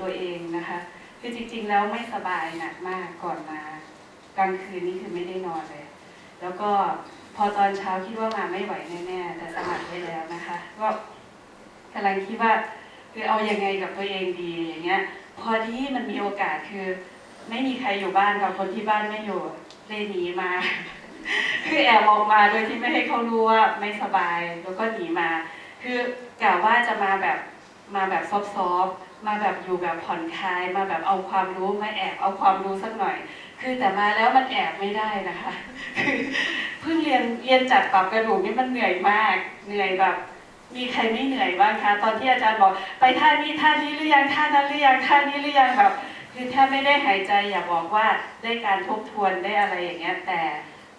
ตัวเองนะคะ คือจริงๆแล้วไม่สบายหนักมากก่อนมากลางคืนนี่คือไม่ได้นอนเลย แล้วก็พอตอนเช้าคิดว่ามาไม่ไหวแน่ๆแต่สมัครไว้แล้วนะคะก็กำลังคิดว่าคือเอายังไงกับตัวเองดีอย่างเงี้ย พอที่มันมีโอกาสคือ ไม่มีใครอยู่บ้านค่ะคนที่บ้านไม่อยู่เลยหนีมา คือแอบออกมาโดยที่ไม่ให้เขารู้ว่าไม่สบายแล้วก็หนีมา คือกะว่าจะมาแบบมาแบบซอฟๆ มาแบบอยู่แบบผ่อนคลายมาแบบเอาความรู้มาแอบเอาความรู้สักหน่อย คือแต่มาแล้วมันแอบไม่ได้นะคะคือเพิ่งเรียนเรียนจัดปรับกระดูกนี่มันเหนื่อยมากเหนื่อยแบบ มีใครไม่เหนื่อยบ้างคะตอนที่อาจารย์บอกไปท่านี้ท่านี้หรือยังท่านั้นหรือยังท่านี้หรือยังแบบคือแทบไม่ได้หายใจอย่าบอกว่าได้การทบทวนได้อะไรอย่างเงี้ยแต่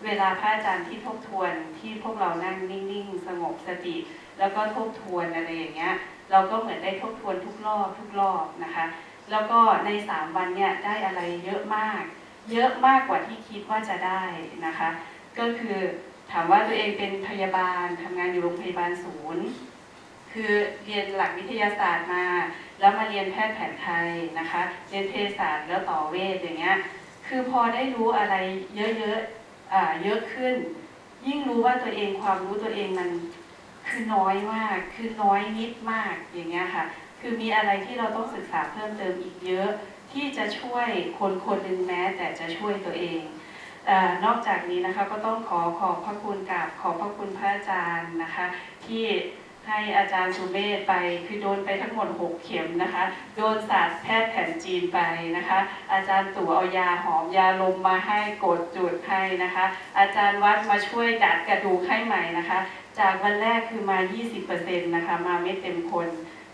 เวลาพระอาจารย์ที่ทบทวนที่พวกเรานั่งนิ่งๆ สงบสติ แล้วก็ทบทวนอะไรอย่างเงี้ย เราก็เหมือนได้ทบทวนทุกรอบทุกรอบนะคะ แล้วก็ในสามวันเนี่ยได้อะไรเยอะมาก เยอะมากกว่าที่คิดว่าจะได้นะคะ ก็คือถามว่าตัวเองเป็นพยาบาลทำงานอยู่โรงพยาบาลศูนย์ คือเรียนหลักวิทยาศาสตร์มา แล้วมาเรียนแพทย์แผนไทยนะคะ เรียนเภสัชแล้วต่อเวชอย่างเงี้ย คือพอได้รู้อะไรเยอะๆ เยอะขึ้น ยิ่งรู้ว่าตัวเองความรู้ตัวเองมันคือน้อยมาก คือน้อยนิดมากอย่างเงี้ยค่ะ คือมีอะไรที่เราต้องศึกษาเพิ่มเติมอีกเยอะ ที่จะช่วยคนคนหนึ่งแม้ แต่จะช่วยตัวเองอนอกจากนี้นะคะก็ต้องขอขอบพระคุณกับขอบพระคุณพระอาจารย์นะคะ ที่ ให้อาจารย์สุเมธไปคือโดนไปทั้งหมด 6 เข็มนะคะ โดนศาสตร์แพทย์แผนจีนไปนะคะ อาจารย์ตู่เอายาหอมยาลมมาให้กดจุดให้นะคะ อาจารย์วัดมาช่วยดัดกระดูกให้ใหม่นะคะ จากวันแรกคือมา 20%นะคะมาไม่เต็มคน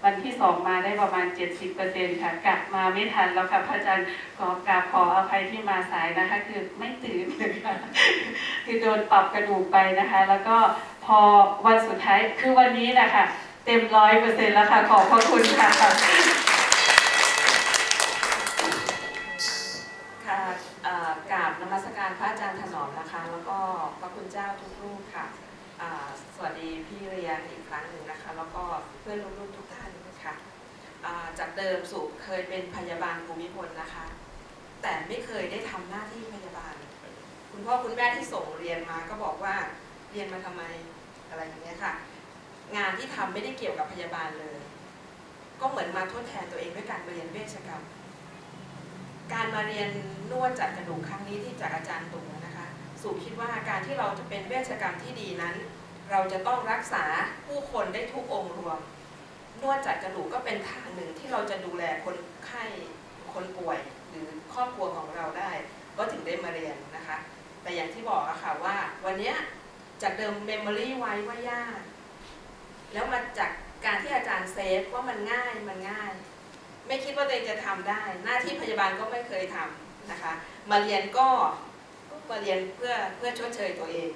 วันที่สองมาได้ประมาณ 70%ค่ะกลับมาไม่ทันแล้วค่ะพระอาจารย์ขอกราบขออภัยที่มาสายนะคะ คือไม่ตื่นเลยค่ะคือโดนปรับกระดูกไปนะคะ แล้วก็ พอวันสุดท้ายคือวันนี้นะคะเต็มร้อยเปอร์เซ็นต์แล้วค่ะ ขอบพระคุณค่ะค่ะกราบนมัสการพระอาจารย์ถนอมนะคะ แล้วก็พระคุณเจ้าทุกรูปค่ะสวัสดีพี่เรียนอีกครั้งหนึ่งนะคะ แล้วก็เพื่อนลูกๆทุกท่านค่ะอ่าจากเดิมสุเคยเป็นพยาบาลภูมิพลนะคะ แต่ไม่เคยได้ทำหน้าที่พยาบาล คุณพ่อคุณแม่ที่ส่งเรียนมาก็บอกว่าเรียนมาทำไม อะไรอย่างเงี้ยค่ะ งานที่ทำไม่ได้เกี่ยวกับพยาบาลเลย ก็เหมือนมาทดแทนตัวเองด้วยการมาเรียนเวชกรรม การมาเรียนนวดจัดกระดูกครั้งนี้ที่จากอาจารย์ตุงนะคะ สู่คิดว่าการที่เราจะเป็นเวชกรรมที่ดีนั้น เราจะต้องรักษาผู้คนได้ทุกองค์รวม นวดจัดกระดูกก็เป็นทางหนึ่งที่เราจะดูแลคนไข้คนป่วยหรือครอบครัวของเราได้ ก็ถึงได้มาเรียนนะคะ แต่อย่างที่บอกอะค่ะว่าวันนี้ จากเดิมเมมโมรี่ไว้ว่ายาก แล้วมาจากการที่อาจารย์เซฟว่ามันง่ายมันง่าย ไม่คิดว่าตัวเองจะทำได้ หน้าที่พยาบาลก็ไม่เคยทำนะคะ มาเรียนก็มาเรียนเพื่อเพื่อชดเชยตัวเอง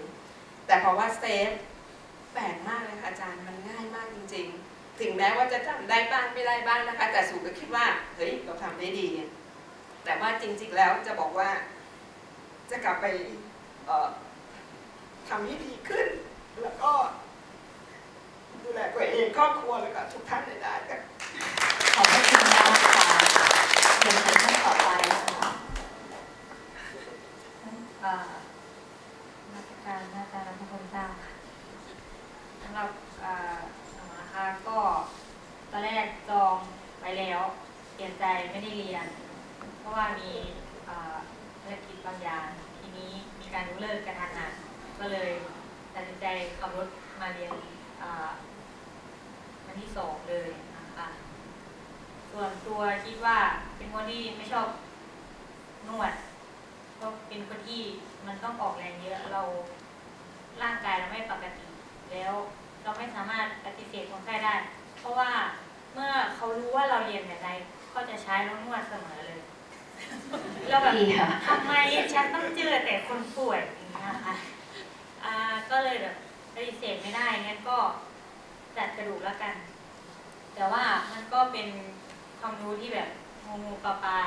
แต่เพราะว่าเซฟแปลกมากเลยค่ะอาจารย์มันง่ายมากจริง ๆ ถึงแม้ว่าจะจำได้บ้างไม่ได้บ้างนะคะ แต่สุก็คิดว่าเฮ้ยเราทำได้ดี แต่ว่าจริง ๆ แล้วจะบอกว่าจะกลับไปเอ่อ ทำให้ดีขึ้น แล้วก็ ดูแลตัวเองครอบครัวแล้วก็ทุกท่านได้ได้ค่ะขอบพระคุณมากค่ะเดี๋ยวฉันท่านต่อไปค่ะเอ่อมาตรการอาจารย์รัฐพลเจ้าค่ะสำหรับเอ่อหนูนะคะก็ตอนแรกจองไว้แล้วเปลี่ยนใจไม่ได้เรียน เพราะว่ามีเอ่อภารกิจบางอย่าง ทีนี้มีการยกเลิกกระทันหัน ก็เลยตัดสินใจขับรถมาเรียนเอ่อวันที่สองเลยนะคะส่วนตัวคิดว่าเป็นคนที่ไม่ชอบนวดก็เป็นคนที่มันต้องออกแรงเยอะเราร่างกายเราไม่ปกติ แล้วเราไม่สามารถปฏิเสธคนไข้ได้ เพราะว่าเมื่อเขารู้ว่าเราเรียนแบบใดเขาจะใช้แล้วนวดเสมอเลยเราแบบดีค่ะทำไมฉันต้องเจอแต่คนป่วยอย่างเงี้ยค่ะ อ่าก็เลยแบบปฏิเสธไม่ได้งั้นก็จัดกระดูกแล้วกัน แต่ว่ามันก็เป็นความรู้ที่แบบงูงูปลาปลา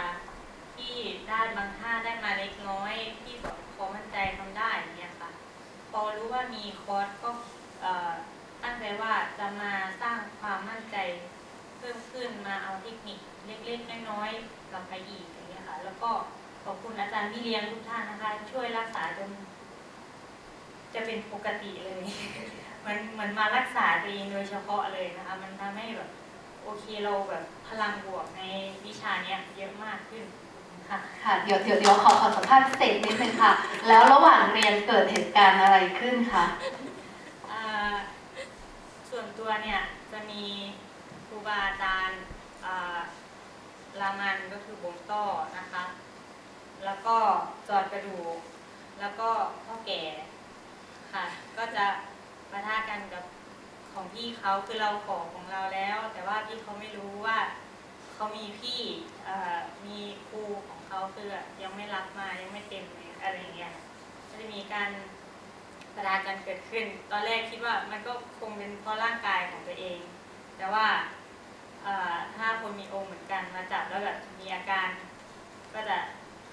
ที่ได้บางท่าได้มาเล็กน้อยที่สอนขอมั่นใจทำได้อย่างเงี้ยค่ะ พอรู้ว่ามีคอร์สก็อ่อตั้งใจว่าจะมาสร้างความมั่นใจเพิ่มขึ้นมาเอาเทคนิคเล็กๆน้อยๆกลับไปอีกอย่างเงี้ยค่ะ แล้วก็ขอบคุณอาจารย์พี่เลี้ยงทุกท่านนะคะ ช่วยรักษาจน จะเป็นปกติเลยเหมือนเหมือนมารักษาตัวเองโดยเฉพาะเลยนะคะ มันทำให้แบบโอเคเราแบบพลังบวกในวิชาเนี้ยเยอะมากขึ้นค่ะค่ะเดี๋ยวเดี๋ยวเดี๋ยวขอขอสัมภาษณ์พิเศษนิดนึงค่ะ แล้วระหว่างเรียนเกิดเหตุการณ์อะไรขึ้นคะอ่าส่วนตัวเนี่ยจะมีครูบาอาจารย์อ่ารามันก็คือบงต้อนะคะ แล้วก็จอดกระดูก แล้วก็พ่อแก่ ค่ะ ก็จะประทะกันกับของพี่เขาคือเราขอของเราแล้ว แต่ว่าพี่เขาไม่รู้ว่าเขามีพี่มีครูของเขาคือยังไม่รับมายังไม่เต็มอะไรอย่างเงี้ยก็จะมีการประทะกันเกิดขึ้น ตอนแรกคิดว่ามันก็คงเป็นเพราะร่างกายของตัวเอง แต่ว่าถ้าคนมีองค์เหมือนกันมาจับแล้วแบบมีอาการก็จะ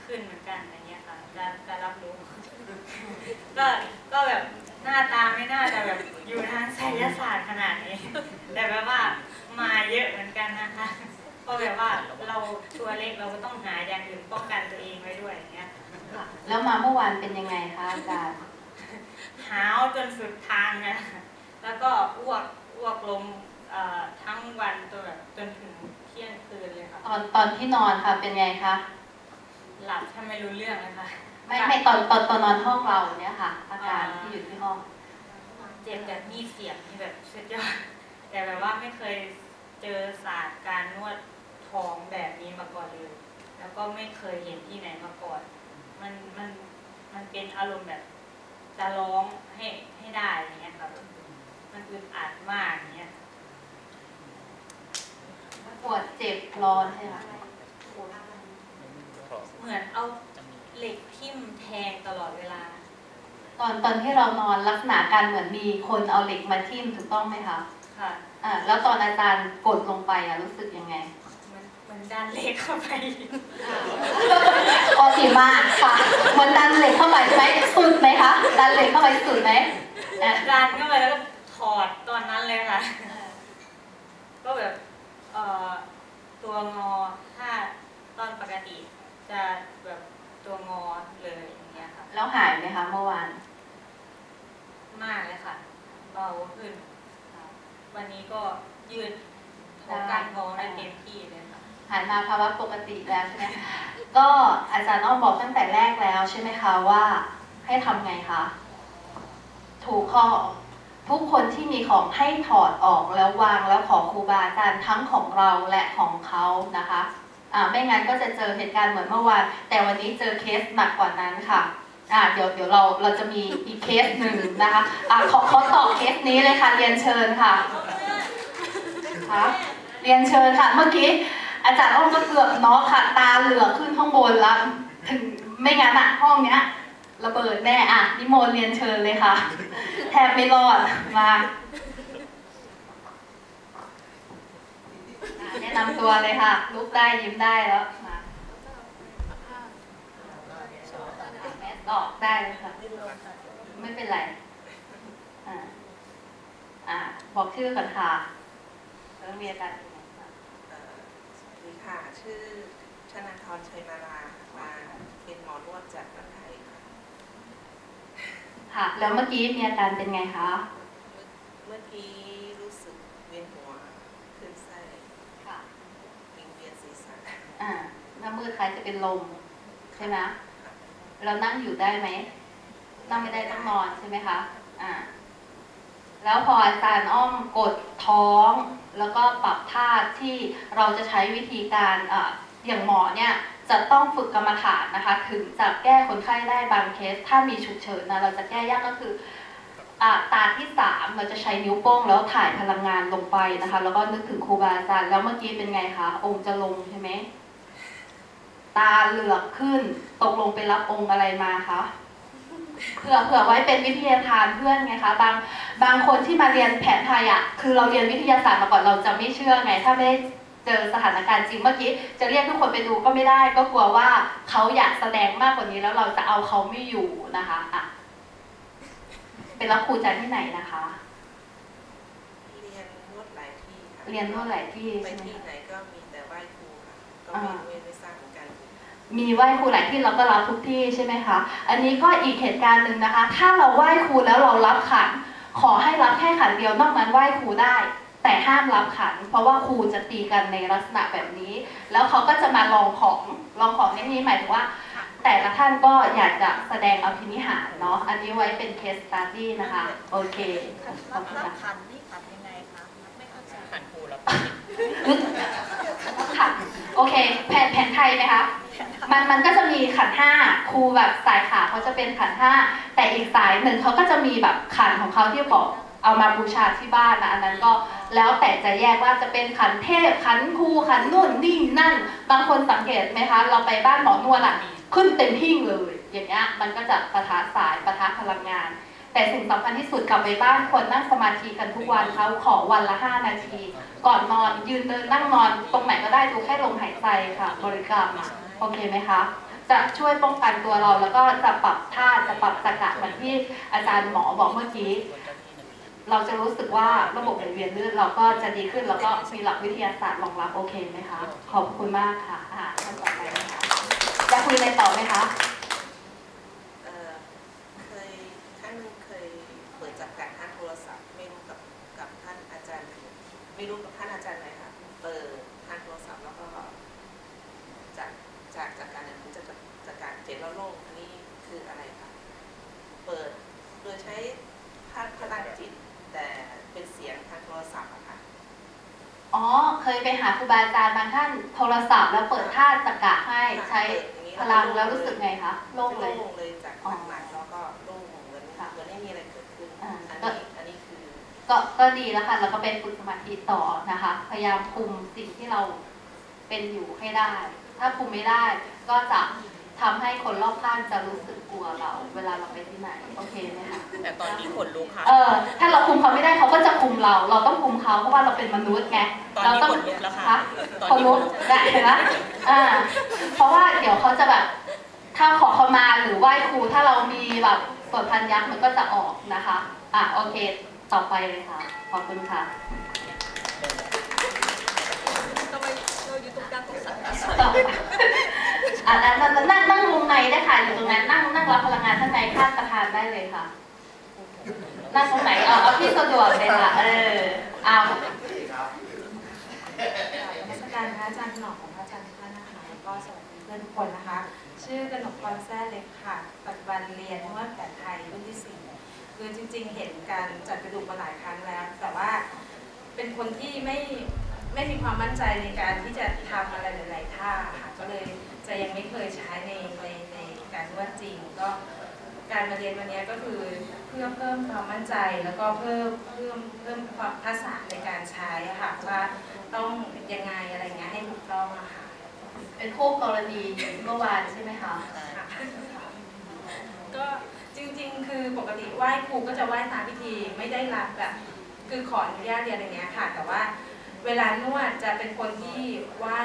ขึ้นเหมือนกันอย่างเงี้ยค่ะจะจะรับรู้ ก็ก็แบบหน้าตาไม่น่าจะแบบอยู่ทางไสยศาสตร์ขนาดนี้ แต่แบบว่ามาเยอะเหมือนกันนะคะเพราะแบบว่าเราตัวเล็กเราก็ต้องหาอย่างอื่นป้องกันตัวเองไว้ด้วยอย่างเงี้ยแล้วมาเมื่อวานเป็นยังไงคะอาจารย์หาวจนสุดทางนะแล้วก็อ้วกอ้วกลมเอ่อทั้งวันจนแบบจนถึงเที่ยงคืนเลยค่ะตอนตอนที่นอนค่ะเป็นไงคะหลับถ้าไม่รู้เรื่องเลยค่ะ ไม่ไม่ตอนตอนตอนนอนห้องเราเนี่ยค่ะ อาการที่อยู่ที่ห้อง เจ็บแบบมีเสียงที่แบบสุดยอดแต่แบบว่าไม่เคยเจอศาสตร์การนวดท้องแบบนี้มาก่อนเลย แล้วก็ไม่เคยเห็นที่ไหนมาก่อน มันมันมันเป็นอารมณ์แบบจะร้องให้ให้ได้อย่างเงี้ยค่ะมันอึดอัดมากอย่างเงี้ยปวดเจ็บร้อนใช่ไหมคะเหมือนเอา เหล็กทิ่มแทงตลอดเวลา ตอนตอนที่เรานอนลักษณะการเหมือนมีคนเอาเหล็กมาทิ่มถูกต้องไหมคะค่ะอ่าแล้วตอนอาจารย์กดลงไปอะรู้สึกยังไงมันมันดันเหล็กเข้าไปออติมากค่ะมันดันเหล็กเข้าไปใช่ไหมสุดไหมคะดันเหล็กเข้าไปสุดไหมอะดันเข้าไปแล้วก็ถอดตอนนั้นเลยค่ะ ก็แบบเอ่อตัวงอถ้าตอนปกติจะแบบ ตัวงอเลยอย่างเงี้ยค่ะแล้วหายไหมคะเมื่อวาน มากเลยค่ะเบาขึ้นค่ะวันนี้ก็ยืดท้องการท้องได้เต็มที่เลยค่ะ หันมาภาวะปกติแล้วใช่ไหมก็อาจารย์อ้อมบอกตั้งแต่แรกแล้วใช่ไหมคะว่าให้ทำไงคะ ถูกข้อทุกคนที่มีของให้ถอดออกแล้ววางแล้วขอครูบาอาจารย์ทั้งของเราและของเขานะคะอ่า ไม่งั้นก็จะเจอเหตุการณ์เหมือนเมื่อวาน แต่วันนี้เจอเคสหนักกว่านั้นค่ะอ่าเดี๋ยวเดี๋ยวเราเราจะมีอีกเคสหนึ่งนะคะอ่าขอขอตอบเคสนี้เลยค่ะเรียนเชิญค่ะคะเรียนเชิญค่ะเมื่อกี้อาจารย์อ้อมก็เกือบเนาะค่ะตาเหลือกขึ้นข้างบนแล้วถึงไม่งั้นอะห้องเนี้ยระเบิดแน่อะนิมนต์เรียนเชิญเลยค่ะ แทบไม่รอดมาอะ แนะนำตัวเลยค่ะ ลุกได้ยิ้มได้แล้วมาแมสออกได้เลยค่ะ ไม่เป็นไร อ่า อ่า บอกชื่อก่อนค่ะแล้วมีอาการเป็นไงบ้างเอ่อสวัสดีค่ะ ชื่อชนาธรชัยมาลามาเป็นหมอนวดจากบ้านไทยค่ะค่ะ แล้วเมื่อกี้มีอาการเป็นไงคะ เมื่อกี้รู้สึกเวียนหัวขึ้นไส้ ค่ะ วิงเวียนศีรษะ อ่าหน้ามืดคล้ายจะเป็นลมใช่ไหมเรานั่งอยู่ได้ไหมนั่งไม่ได้ต้องนอนใช่ไหมคะอ่าแล้วพออาจารย์อ้อมกดท้อง แล้วก็ปรับท่าที่เราจะใช้วิธีการอ่าอย่างหมอเนี่ยจะต้องฝึกกรรมฐานนะคะ ถึงจะแก้คนไข้ได้บางเคส ถ้ามีฉุกเฉินนะเราจะแก้ยากก็คืออ่าตาที่สามเราจะใช้นิ้วโป้งแล้วถ่ายพลังงานลงไปนะคะ แล้วก็นึกถึงครูบาอาจารย์แล้วเมื่อกี้เป็นไงคะองค์จะลงใช่ไหม ตาเหลือกขึ้น ตกลงไปรับองค์อะไรมาคะเผื่อเผื่อไว้เป็นวิทยาทานเพื่อนไงคะบางบางคนที่มาเรียนแผนไทยอะคือเราเรียนวิทยาศาสตร์มาก่อนเราจะไม่เชื่อไง ถ้าไม่ได้เจอสถานการณ์จริงเมื่อกี้จะเรียกทุกคนไปดูก็ไม่ได้ ก็กลัวว่าเขาอยากแสดงมากกว่านี้แล้วเราจะเอาเขาไม่อยู่นะคะอะเป็นรับครูจากที่ไหนนะคะ เรียนนวดหลายที่ค่ะเรียนนวดหลายที่ไปใช่ไหมที่ไหนก็มีแต่ไหว้ครูค่ะ ก็อ่าไม่ไม่ไม่ทราบเหมือนกัน มีไหว้ครูหลายที่เราก็รับทุกที่ใช่ไหมคะ อันนี้ก็อีกเหตุการณ์หนึ่งนะคะ ถ้าเราไหว้ครูแล้วเรารับขัน ขอให้รับแค่ขันเดียวนอกนั้นไหว้ครูได้ แต่ห้ามรับขัน เพราะว่าครูจะตีกันในลักษณะแบบนี้ แล้วเขาก็จะมาลองของลองของในที่นี้หมายถึงว่า แต่ละท่านก็อยากจะแสดงอภินิหารเนาะอันนี้ไว้เป็นเคสสต u ดี้นะคะโอเคขอบคุณค่ะ ขันนี่ขันยังไงคะไม่เข้าใจผ่านครูแล้วค่ะ โอเค แผนแผนไทยไหมคะมันมันก็จะมีขันห้าครูแบบสายขาเขาจะเป็นขันห้าแต่อีกสายหนึ่งเขาก็จะมีแบบขันของเขาที่บอกเอามาบูชาที่บ้านนะอันนั้นก็แล้วแต่จะแยกว่าจะเป็นขันเทพขันครูขันนู่นนี่นั่น บางคนสังเกตไหมคะ เราไปบ้านหมอนวดอะขึ้นเต็มหิ้งเลย อย่างเงี้ยมันก็จะประทะสายประทะพลังงาน แต่สิ่งสำคัญที่สุดกลับไปบ้านควรนั่งสมาธิกันทุกวันเขาขอวันละ 5 นาที ก่อนนอนยืนเดินนั่งนอนตรงไหนก็ได้ดูแค่ลมหายใจค่ะ บริกรรมอะโอเคไหมคะ จะช่วยป้องกันตัวเราแล้วก็จะปรับท่าจะปรับสกัดเหมือนที่อาจารย์หมอบอกเมื่อกี้ เราจะรู้สึกว่าระบบไหลเวียนเลือดเราก็จะดีขึ้นแล้วก็มีหลักวิทยาศาสตร์รองรับโอเคไหมคะ ขอบคุณมากค่ะอ่าท่านต่อไปนะคะจะคุยอะไรต่อไหมคะ เอ่อเคยท่านเคยเปิดจากการทางโทรศัพท์ ไม่รู้กับกับท่านอาจารย์ ไม่รู้กับท่านอาจารย์ไหนค่ะเปิดทางโทรศัพท์แล้วก็จากจากจากการนั้นจะจากการเจ็ดแล้วโลกอันนี้คืออะไรคะเปิดโดยใช้พลังพลังจิต แต่เป็นเสียงทางโทรศัพท์อะค่ะอ๋อ เคยไปหาครูบาอาจารย์บางท่านโทรศัพท์แล้วเปิดท่าสกัดให้ใช้เปิดอย่างนี้พลังแล้วรู้สึกไงคะโล่งเลยโล่งเลยจากอ๋อหนักๆ ก็ก็ดีแล้วค่ะแล้วก็เป็นฝึกสมาธิต่อนะคะ พยายามคุมสิ่งที่เราเป็นอยู่ให้ได้ ถ้าคุมไม่ได้ก็จะทำให้คนรอบข้างจะรู้สึกกลัวเรา เวลาเราไปที่ไหนโอเคไหมคะแต่ตอนนี้ขนลุกค่ะเออถ้าเราคุมเขาไม่ได้เขาก็จะคุมเรา เราต้องคุมเขาเพราะว่าเราเป็นมนุษย์ไงตอนเรานี้ต้องขนลุกแล้วค่ะคะตอนคนนี้รู้ได้เห็นไหมอ่าเพราะว่าเดี๋ยวเขาจะแบบถ้าขอเขามาหรือไหว้ครูถ้าเรามีแบบส่วนพันยักษ์มันก็จะออกนะคะอะโอเค ต่อไปเลยค่ะ ขอบคุณค่ะทำไมเราอยู่ตรงกลางตรงสันต่อไปอะนั่งนั่งนั่งนั่งวงในได้ค่ะ อยู่ตรงนั้นนั่งนั่งรับพลังงานข้างในข้างประธานได้เลยค่ะ นั่งตรงไหนเอาเอาที่สะดวกเลยค่ะ เออเอานมัสการพระอาจารย์ถนอมของพระอาจารย์ทุกท่านนะคะแล้วก็สวัสดีเพื่อนทุกคนนะคะ ชื่อกนกพรแซ่เล็กค่ะ ปัจจุบันเรียนนวดแผนไทยรุ่นที่สี่ คือจริง ๆ เห็นการจัดกระดูกมาหลายครั้งแล้ว แต่ว่าเป็นคนที่ไม่ไม่มีความมั่นใจในการที่จะทำอะไรหลาย ๆ ท่าค่ะก็เลยจะยังไม่เคยใช้ในในในการนวดจริงก็การมาเรียนวันนี้ก็คือเพื่อเพิ่มความมั่นใจแล้วก็เพิ่มเพิ่มเพิ่มความภาษาในการใช้อะค่ะว่าต้องยังไงอะไรเงี้ยให้ถูกต้องอะค่ะเป็นคู่กรณีเมื่อวานใช่ไหมคะ ก็ จริงๆ คือปกติไหว้ครูก็จะไหว้ตามพิธีไม่ได้รับแบบคือขออนุญาตเรียนอย่างเงี้ยค่ะ แต่ว่าเวลานวดจะเป็นคนที่ไหว้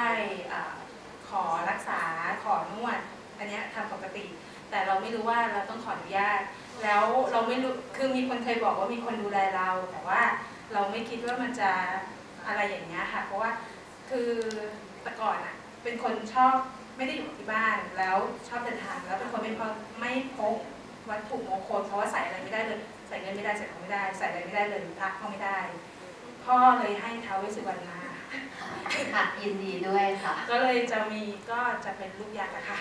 ขอรักษาขอนวด อันเนี้ยทำปกติ แต่เราไม่รู้ว่าเราต้องขออนุญาต แล้วเราไม่รู้คือมีคนเคยบอกว่ามีคนดูแลเรา แต่ว่าเราไม่คิดว่ามันจะอะไรอย่างเงี้ยค่ะ เพราะว่าคือแต่ก่อนอะเป็นคนชอบไม่ได้อยู่ที่บ้านแล้วชอบเดินทางแล้วเป็นคนไม่พไม่พก วัตถุมงคลเพราะว่าใส่อะไรไม่ได้เลย ใส่เงินไม่ได้ใส่ของไม่ได้ ใส่อะไรไม่ได้เลยพระก็ไม่ได้ พ่อเลยให้ท้าวเวสสุวรรณมาค่ะยินดีด้วยค่ะ ก็เลยจะมีก็จะเป็นลูกยักษ์อะค่ะ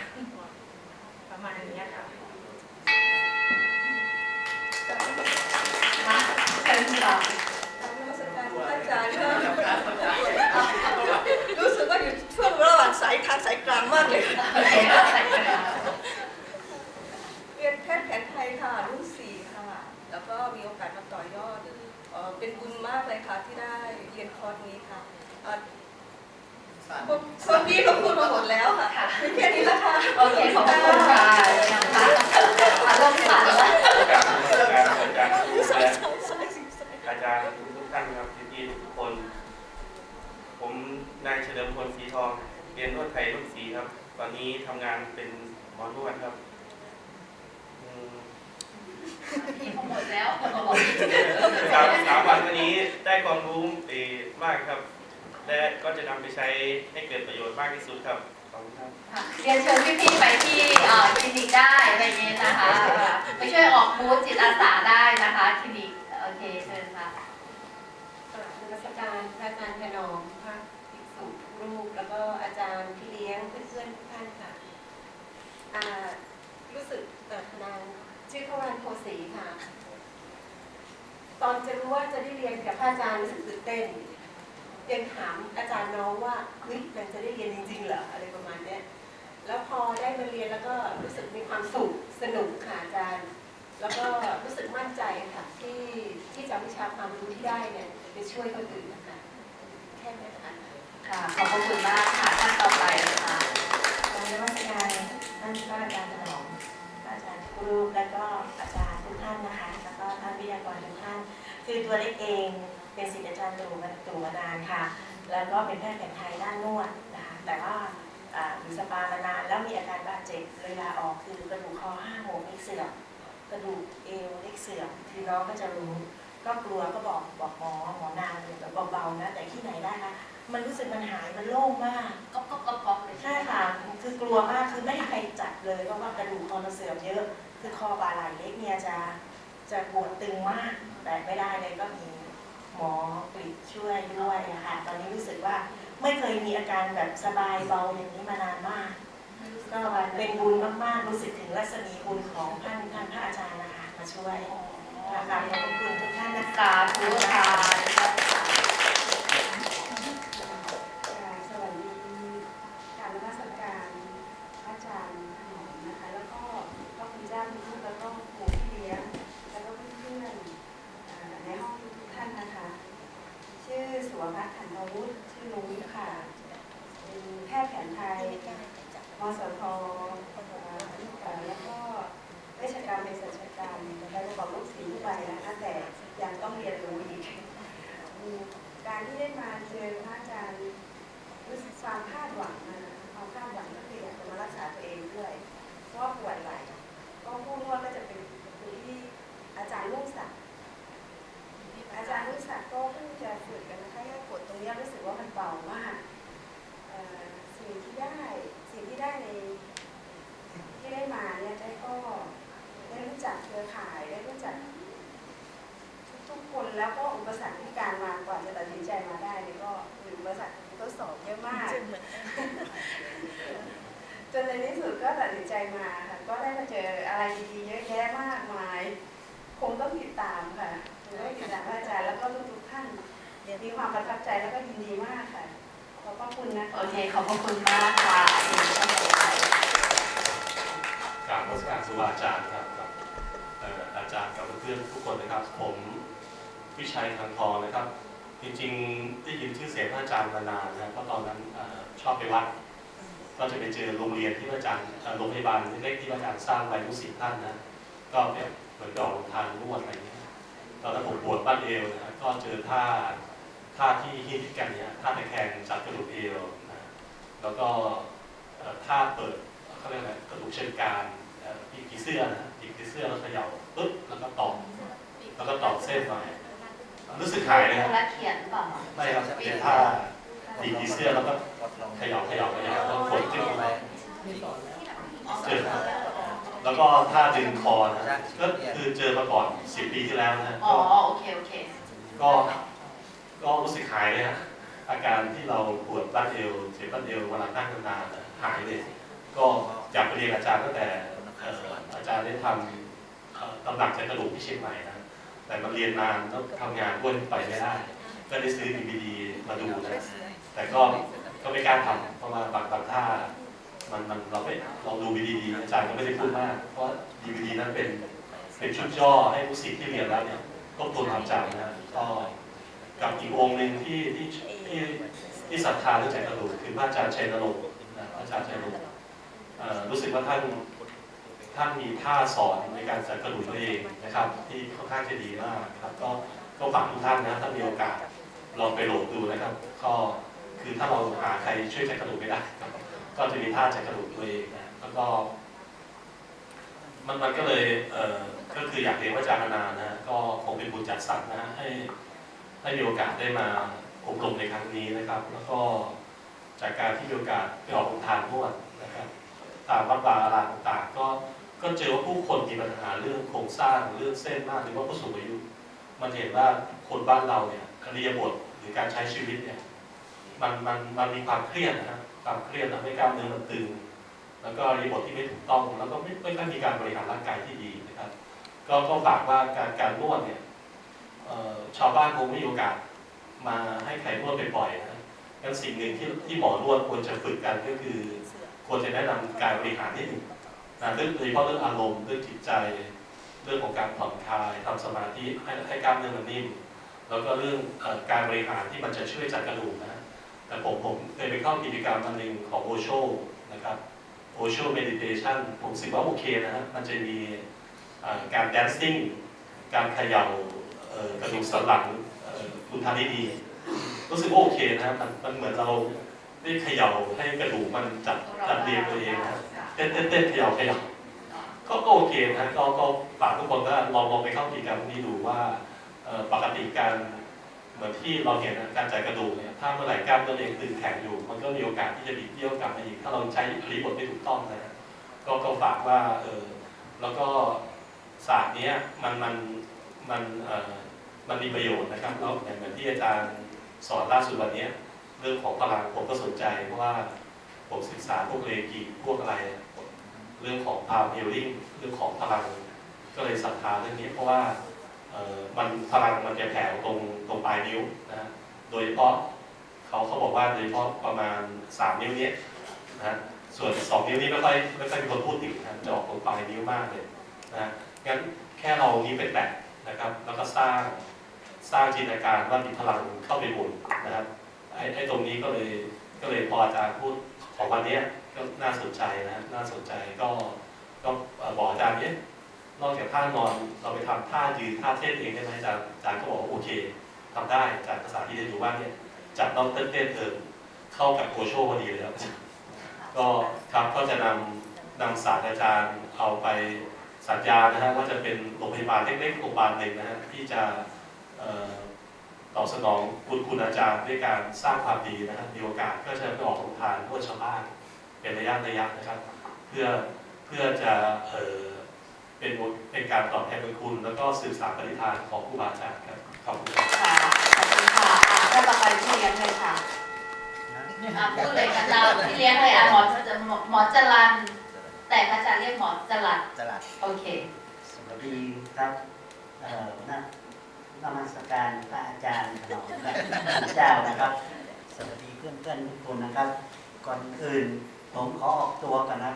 ประมาณนี้ค่ะมาเชิญต่อนมัสการพระอาจารย์ค่ะรู้สึกว่าอยู่ช่วงระหว่างสายทางสายกลางมากเลย แพทย์แผนไทยค่ะรุ่นสี่ค่ะ แล้วก็มีโอกาสมาต่อยอดเอ่อเป็นบุญมากเลยค่ะที่ได้เรียนคอร์สนี้ค่ะเอ่อคนพี่เขาพูดมาหมดแล้วค่ะมีแค่นี้ละค่ะ โอเคขอบคุณค่ะยังค่ะอารมณ์สั่นแล้วอาจารย์อาจารย์ทุกท่านครับพี่ๆทุกคน ผมนายเฉลิมพลสีทอง เรียนนวดไทยรุ่นสีครับ ตอนนี้ทำงานเป็นหมอนวดครับ อืมที่เขาหมดแล้วเขาบอกสามสามวันวันนี้ได้ความรู้เอ่อมากครับ และก็จะนำไปใช้ให้เกิดประโยชน์มากที่สุดครับ ขอบคุณครับ ค่ะเรียนเชิญพี่ๆไปที่เอ่อคลินิกได้อะไรเงี้ยนะคะไปช่วยออกบูธจิตอาสาได้นะคะคลินิกโอเคเชิญค่ะ กราบนมัสการพระอาจารย์ถนอมพระภิกษุทุกรูปแล้วก็อาจารย์พี่เลี้ยงเพื่อนๆทุกท่านค่ะอ่ารู้สึกเอ่อ นางชื่อขวานโพสีค่ะ ตอนจะรู้ว่าจะได้เรียนกับพระอาจารย์รู้สึกตื่นเต้นยังถามอาจารย์น้องว่าเฮ้ยมันจะได้เรียนจริงๆเหรออะไรประมาณเนี้ยแล้วพอได้มาเรียนแล้วก็รู้สึกมีความสุขสนุกค่ะอาจารย์ แล้วก็รู้สึกมั่นใจค่ะที่ที่จะเอาวิชาความรู้ที่ได้เนี่ยไปช่วยคนอื่นนะคะแค่นี้ค่ะค่ะขอบพระคุณมากค่ะท่านต่อไปนะคะการนมัสการท่านพระอาจารย์ถนอมพ ระอาจารย์ทุกรูปแล้วก็อาจารย์ทุกท่านนะคะ แล้วก็ท่านวิทยากรทุกท่าน คือตัวเล็กเองเป็นศิษย์อาจารย์ตู่มาตู่มานานค่ะ แล้วก็เป็นแพทย์แผนไทยด้านนวดนะคะ แต่ว่าอ่าอยู่สปามานานแล้วมีอาการบาดเจ็บเลยลาออกคือกระดูกคอห้าหัวเล็กเสื่อมกระดูกเอวเล็กเสื่อมคือน้องก็จะรู้ ก็กลัวก็บอกบอกหมอหมอนางเลยแบบเบาๆนะแต่ที่ไหนได้คะมันรู้สึกมันหายมันโล่งมากก๊อกก๊อกก๊อกก๊อกเลยใช่ค่ะคือกลัวมากคือไม่ให้ใครจับ เลยเพราะว่ากระดูกคอเราเสื่อมเยอะ คือคอบ่าไหล่เล็กเนี่ยจะจะปวดตึงมากแต่ไม่ได้เลยก็มีหมอกริดช่วยด้วยนะคะตอนนี้รู้สึกว่าไม่เคยมีอาการแบบสบายเบาอย่างนี้มานานมาก ก็เป็นบุญมากๆรู้สึกถึงรัศมีบุญของท่านท่านพระอาจารย์นะคะมาช่วยนะคะขอบคุณทุกท่านนะคะสาธุค่ะ สวัสดีการนมัสการพระอาจารย์ถนอมนะคะ แล้วก็พระคุณเจ้าทุกท่านแล้วก็หมู่พี่เลี้ยง แล้วก็เพื่อนๆเอ่อในห้องทุกๆท่านนะคะ ชื่อสุวพัฒน์ขันธวุฒิชื่อลุงค่ะ เป็นแพทย์แผนไทย มสทเอ่อแล้วก็เวชกรรมเป็นสัชกรรมเราจะบอกลูกศิษย์ทุกวัยนะคะแต่ยังต้องเรียนรู้อีกอืม การที่ได้มาเจอพระอาจารย์รู้สึกความคาดหวังนะความคาดหวังก็คืออยากจะมารักษาตัวเองด้วย เพราะว่าป่วยไหล่ก็ผู้นวดก็จะเป็นคือที่อาจารย์ลุงศักดิ์อาจารย์ลุงศักดิ์ก็เพิ่งจะฝึกกันนะคะแค่กดตรงนี้รู้สึกว่ามันเบามากสิ่งที่ได้สิ่งที่ได้ในที่ได้มาเนี่ยได้ก็ได้รู้จักเครือข่ายได้รู้จัก ทุกๆคนแล้วก็อุปสรรคที่การมากว่าจะตัดสินใจมาได้นี่ก็มีอุปสรรคทดสอบเยอะมาก จนในที่สุดก็ตัดสินใจมาค่ะก็ได้มาเจออะไรดีๆเยอะแยะมากมาย คงต้องติดตามค่ะคงต้องติดตามพระอาจารย์แล้วก็ทุกๆท่านมีความประทับใจแล้วก็ยินดีมากค่ะขอบพระคุณนะคะโอเคขอบพระคุณมากค่ะเชิญท่านต่อไปกราบนมัสการครูบาอาจารย์ครับกับเอ่ออาจารย์กับเพื่อนๆทุกคนนะครับ ผม วิชัยทางทองนะครับ จริงๆได้ยินชื่อเสียงพระอาจารย์มานานนะครับเพราะตอนนั้นอชอบไปวัด ก็จะไปเจอโรงเรียนที่พระอาจารย์โรงพยาบาลเล็กที่พระอาจารย์สร้างไว้ทุกสิบท่านนะก็แบบเหมือนกับอกโรงทานนวดอะไรอย่างเงี้ยตอนนั้นผมปวดบ้านเอวนะก็เจอท่าท่าที่ฮิตกันเนี่ยท่าตะแคงจับกระดูกเอวนะแล้วก็ท่าเปิดเขาเรียกอะไรกระดูกเชิงกรานอ่อหยิบผีเสื้อนะหยิบผีเสื้อแล้วเขย่าปึ๊บแล้วก็ตอกแล้วก็ตอกเส้นมา รู้สึกหายเลยครับและเขียนหรือเปล่าคะไม่ครับเป็นท่าหยิบผีเสื้อแล้วก็เขย่าเขย่าเขย่าแล้วกดขึ้นมาเจอครับแล้วก็ท่าดึงคอนะก็คือเจอมาก่อนสิบปีที่แล้วนะอ๋อโอเคโอเคก็ก็รู้สึกหายเลยฮะอาการที่เราปวดบ้านเอวเจ็บบ้านเอวเวลานั่งนานๆน่ะหายเลย ก็อยากไปเรียนอาจารย์ตั้งแต่เอ่ออาจารย์ได้ทำเอ่อตำหนักใจกระดูกที่เชียงใหม่นะ แต่มาเรียนนานแล้วทำงานด้วยไปไม่ได้ ก็ได้ซื้อดีวีดีมาดูนะ แต่ก็ก็ไม่กล้าทำเพราะว่าบางบางท่ามันมันเราไม่เราดูวีดีอาจารย์ก็ไม่ได้พูดมาก เพราะดีวีดีนั้นเป็นเป็นชุดย่อให้ผู้ศิษย์ที่เรียนแล้วเนี่ยก็ตัวทำจำนะก็กับอีกองค์หนึ่งที่ที่ที่ที่ศรัทธาเรื่องใจกระดูกคือพระอาจารย์ชัยนรงค์นะพระอาจารย์ชัยนรงค์เอ่อรู้สึกว่าท่าน ท่านมีท่าสอนในการจัดกระดูกตัวเองนะครับ ที่ค่อนข้างจะดีมากครับ ก็ก็ฝากทุกท่านนะถ้ามีโอกาสลองไปโหลดดูนะครับ ก็คือถ้าเราหาใครช่วยจัดกระดูกไม่ได้ ก็จะมีท่าจัดกระดูกตัวเองนะแล้วก็ มันมันก็เลยเออก็คืออยากเรียนว่าอาจารนานะก็คงเป็นบุญจัดสรรนะให้ให้มีโอกาสได้มาอบรมในครั้งนี้นะครับ แล้วก็จากการที่มีโอกาสไปออกโรงทานนวดนะครับตามวัดวาอารามต่างๆก็ ก็เจอว่าผู้คนมีปัญหาเรื่องโครงสร้างเรื่องเส้นมากหรือว่าผู้สูงอายุ มันเห็นว่าคนบ้านเราเนี่ยอริยบทหรือการใช้ชีวิตเนี่ยมันมันมันมีความเครียดนะครับความเครียดทำให้กล้ามเนื้อมันตึง แล้วก็อริยบทที่ไม่ถูกต้องแล้วก็ไม่ไม่ค่อยมีการบริหารร่างกายที่ดีนะครับ ก็ก็ฝากว่าการการนวดเนี่ยชาวบ้านคงไม่มีโอกาสมาให้ใครนวดบ่อยนะงั้นสิ่งหนึ่งที่ที่หมอนวดควรจะฝึกกันก็คือ ควรจะแนะนำการบริหารนิดหนึ่ง เรื่องโดยเฉพาะเรื่องอารมณ์เรื่องจิตใจ เรื่องของการผ่อนคลายทำสมาธิให้ให้กล้ามเนื้อมันนิ่ม แล้วก็เรื่องเออการบริหารที่มันจะช่วยจัดกระดูกนะแต่ผมผมเคยไปเข้ากิจกรรมอันหนึ่งของโอโชนะครับโอโชเมดิเทชันผมคิดว่าโอเคนะฮะมันจะมีเอ่อการแดนซิ่งการเขย่าเอ่อกระดูกสันหลังเอ่อคุณทานิดีรู้สึกว่าโอเคนะฮะมันมันเหมือนเราได้เขย่าให้กระดูกมันจัดจัดเรียงตัวเองนะ เต้นเต้นเต้นเขย่าเขย่าก็ก็โอเคนะก็ก็ฝากทุกคนก็ลองลองไปเข้ากิจกรรมนี้ดูว่าปกติการเหมือนที่เราเห็นการจ่ายกระดูกเนี่ยถ้าเมื่อไหร่กล้ามเนื้อเองตึงแข็งอยู่ มันก็มีโอกาสที่จะบิดเบี้ยวกลับมาอีกถ้าเราใช้อริบทไม่ถูกต้องนะก็ก็ฝากว่าเออแล้วก็ศาสตร์เนี้ยมันมันมันเอ่อมันมีประโยชน์นะครับแล้วเหมือนที่อาจารย์สอนล่าสุดวันนี้เรื่องของพลังผมก็สนใจเพราะว่าผมศึกษาพวกเรกิพวกอะไร เรื่องของ power healing เรื่องของพลัง ก็เลยศรัทธาเรื่องนี้เพราะว่ามันพลังมันจะแผ่ตรงตรงปลายนิ้วนะโดยเฉพาะเขาเขาบอกว่าโดยเฉพาะประมาณ 3 นิ้วเนี้ยนะส่วน 2 นิ้วนี้ไม่ค่อยไม่ค่อยมีคนพูดถึงนะจะออกตรงปลายนิ้วมากเลยนะงั้นแค่เรานี้วไปแตะนะครับ แล้วก็สร้างสร้างจินตนาการว่ามีพลังเข้าไปหมุนนะครับไอ้ไอตรงนี้ก็เลยก็เลยพออาจารย์พูดของวันนี้ ก็น่าสนใจนะน่าสนใจก็ก็บอกอาจารย์เนี่ยนอกจากท่านอนเราไปทำท่ายืนท่าเต้นเองได้ไหมอาจารย์อาจารย์ก็บอกว่าโอเคทำได้จากภาษาที่เรียนอยู่ว่าเนี่ยจับน้องเต้นเต้นเอิเข้ากับโคโชพอดีเลยครับก็ครับก็จะนำนำศาสตราจารย์เอาไปสัญญานะฮะว่าจะเป็นโรงพยาบาลเล็กๆโรงพยาบาลหนึ่งนะฮะที่จะตอบสนองคุณคุณอาจารย์ด้วยการสร้างความดีนะครับมีโอกาสก็จะไปออกโรงทานด้วยชาวบ้าน เป็นระยะระยะนะครับ เพื่อเพื่อจะเอ่อเป็นบทเป็นการตอบแทนบุญคุณ แล้วก็สืบสานปฏิทานของครูบาอาจารย์ครับขอบคุณครับ ค่ะขอบคุณค่ะอะก็ต่อไปพี่เลี้ยงเลยค่ะ อะพูดเลยอาจารย์พี่เลี้ยงเลยอะหมอจะหมอหมอจรัน แต่อาจารย์เรียกหมอจรันตลาดโอเค สวัสดีครับเอ่อนักนมัสการพระอาจารย์ถนอมและพระเจ้านะครับ สวัสดีเพื่อนเพื่อนๆทุกคนนะครับ ก่อนอื่น ผมขอออกตัวกันนะ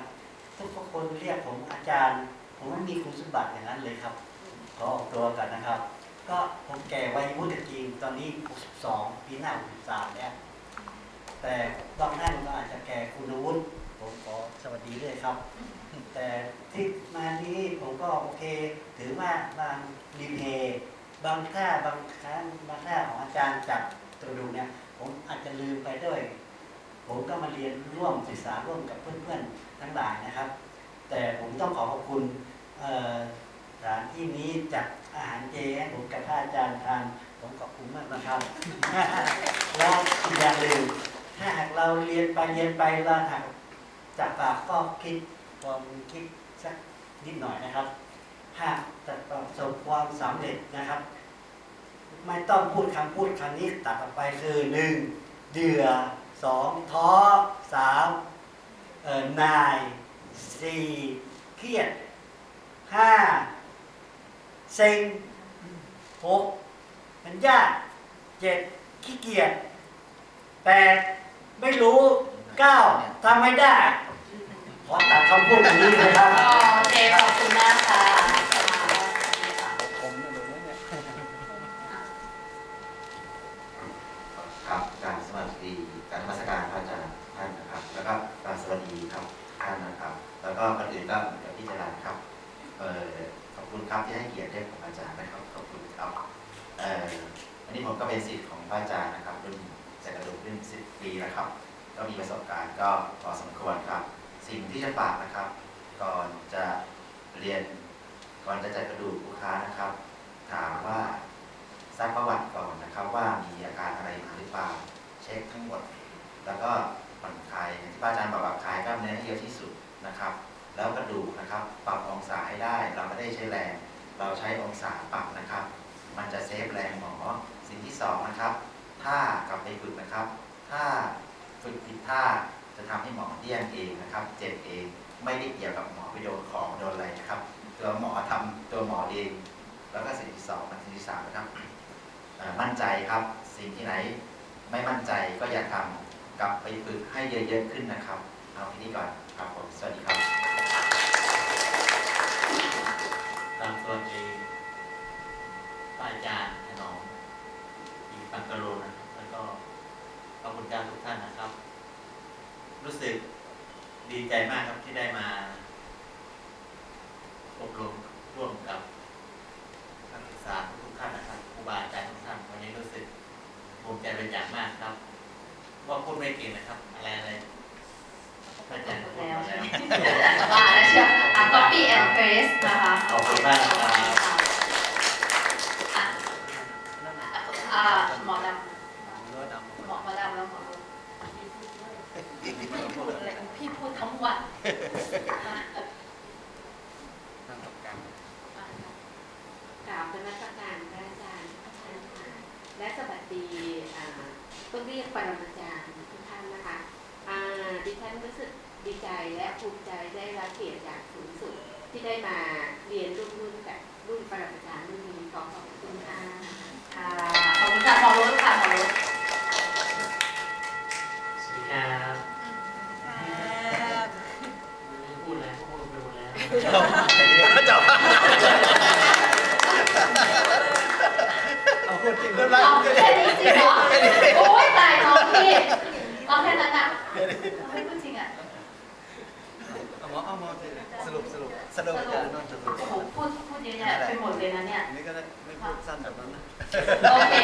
ทุกคนเรียกผมอาจารย์ ผมไม่มีคุณสมบัติอย่างนั้นเลยครับ ขอออกตัวกันนะครับ ก็ผมแก่วัยวุฒิจริง ตอนนี้ 62 ปีหน้า 63 แล้ว แต่บางท่านก็อาจจะแก่คุณวุฒิผมขอสวัสดีด้วยครับ แต่ที่มาที่นี่ผมก็โอเค ถือว่าบางรีเพย์บางท่าบางครั้งบางท่าของอาจารย์จับตัวดูเนี่ย ผมอาจจะลืมไปด้วย ผมก็มาเรียนร่วมศึกษาร่วมกับเพื่อนๆทั้งหลายนะครับ แต่ผมต้องขอขอบคุณสถานที่นี้จัดอาหารเจให้ผมกับท่านอาจารย์ทานผมขอบคุณมากนะครับแล้วอีกอย่างหนึ่งถ้าหากเราเรียนไปเรียนไปเราหากจากปากก็คิดความคิดสักนิดหน่อยนะครับ หากจะประสบความสำเร็จนะครับ ไม่ต้องพูดคำพูดคำนี้ตัดออกไปคือหนึ่งเดือ สองท้อสามเอ่อนายสี่เครียดห้าเซ็งหกมันยากเจ็ดขี้เกียจแปดไม่รู้เก้าทำไม่ได้ ขอตัดคำพูดอันนี้เลยครับ โอเคขอบคุณมากค่ะ สบการณ์ก็พอสมควรครับ สิ่งที่จะฝากนะครับ ก่อนจะ หมอไปโดนของโดนอะไรนะครับ ตัวหมอทำตัวหมอเอง แล้วก็สิ่งที่สองสิ่งที่สามนะครับมั่นใจครับสิ่งที่ไหนไม่มั่นใจก็อย่าทำกลับไปฝึกให้เยอะๆขึ้นนะครับ เอาทีนี้ก่อนครับผมสวัสดีครับตามสวนเองป้าอาจารย์ถนอมอีปังกะโลนะครับแล้วก็ขอบคุณเจ้าทุกท่านนะครับ รู้สึกดีใจมากครับที่ได้มาอบรมร่วมกับนักศึกษาทุกท่านนะครับครูบาอาจารย์ทุกท่านวันนี้รู้สึกภูมิใจเป็นอย่างมากครับ ว่าพูด ไม่เก่งนะครับ อะไรอะไรพระอาจารย์ก็พูดมาแล้วว่าแล้วเชียวอะ copy and paste นะคะขอบคุณมากครับอะอะหมอดำหมอหมอดำแล้วหมอรู้พี่พูดอะไรพี่พูดทั้งวันอะ กราบนมัสการพระอาจารย์ทุกท่านค่ะและสวัสดีอ่าต้องเรียกปรมาจารย์ทุกท่านนะคะอ่าดิฉันรู้สึกดีใจและภูมิใจได้รับเกียรติจากสูงสุด ที่ หมดเลยนะเนี่ย อันนี้ก็ไม่พูดสั้นแบบนั้นนะ โอเค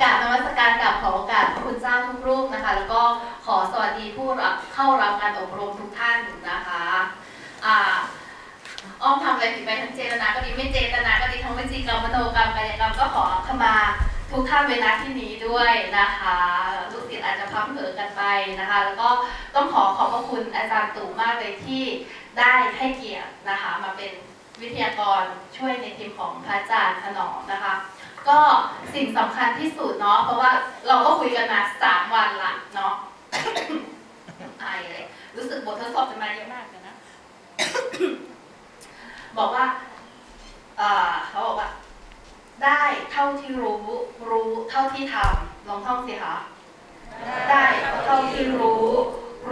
กราบนมัสการกับขอโอกาสพระคุณเจ้าทุกรูปนะคะ แล้วก็ขอสวัสดีผู้รับเข้ารับการอบรมทุกท่านนะคะอ่าอ้อมทำอะไรผิดไปทั้งเจตนาก็ดีไม่เจตนาก็ดีทั้งวิจีกรรมมโนกรรมกายกรรมก็ขอขมาทุกท่านเวลาที่นี้ด้วยนะคะลูกศิษย์อาจจะพลั้งเผลอกันไปนะคะ แล้วก็ต้องขอขอบพระคุณอาจารย์ตู่มากเลยที่ได้ให้เกียรตินะคะ มาเป็น วิทยากรช่วยในทีมของพระอาจารย์ถนอมนะคะ ก็สิ่งสำคัญที่สุดเนาะเพราะว่าเราก็คุยกันมาสามวันละเนาะอรู้สึกบททดสอบจะมาเยอะมากเลยนะ บอกว่าเอ่อเขาบอกว่า ได้เท่าที่รู้ รู้เท่าที่ทำลองท่องสิคะได้เท่าที่รู้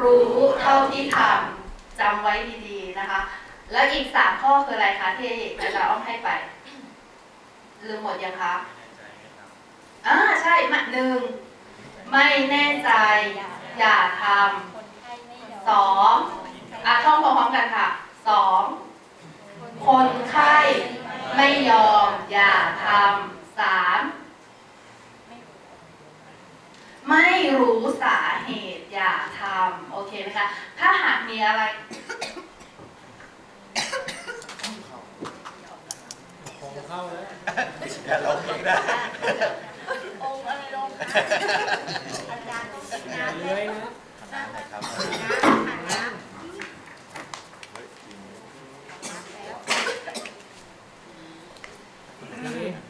รู้เท่าที่ทำจำไว้ดีๆนะคะ แล้วอีกสามข้อคืออะไรคะที่อาจารย์อ้อมให้ไปลืมหมดยังคะอ่าใช่มาหนึ่งไม่แน่ใจ อย่าทำสองอะท่องพร้อมๆกันค่ะสองคนไข้ไม่ยอม อย่าทำสามไม่รู้สาเหตุอย่าทำโอเคไหมคะถ้าหากมีอะไร ของเข้าแล้ว อย่าลงอีกนะ องอะไรลงอาจารย์ต้องกินน้ำเล้ยนะ น้ำนะครับน้ำน้ำ